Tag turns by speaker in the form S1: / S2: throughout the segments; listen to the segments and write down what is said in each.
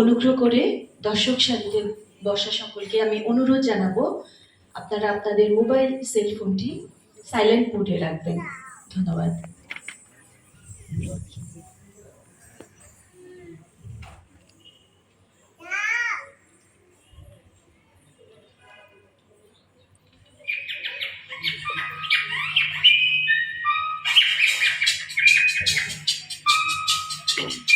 S1: অনুগ্রহ করে দর্শক সারিতে বসা সকলকে আমি অনুরোধ জানাব, আপনারা আপনাদের মোবাইল সেলফোনটি সাইলেন্ট মোডে রাখবেন। ধন্যবাদ।
S2: Thank you.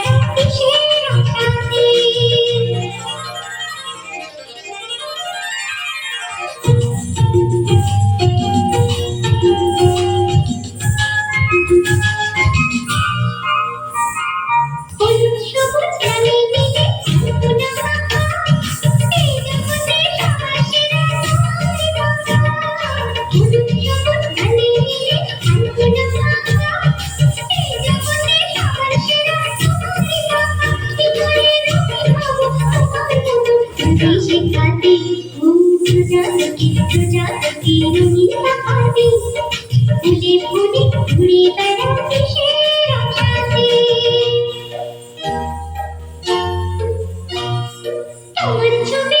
S2: রাতি ফুলে ফুলে ঘুরে বেড়াতে সে রাতি তোমার ছবি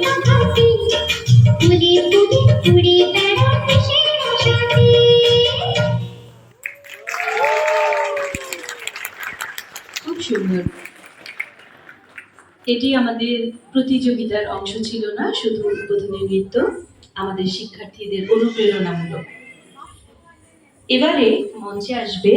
S1: সুন্দর। এটি আমাদের প্রতিযোগিতার অংশ ছিল না, শুধু উদ্বোধনী নৃত্য, আমাদের শিক্ষার্থীদের অনুপ্রেরণামূলক। এবারে মঞ্চে আসবে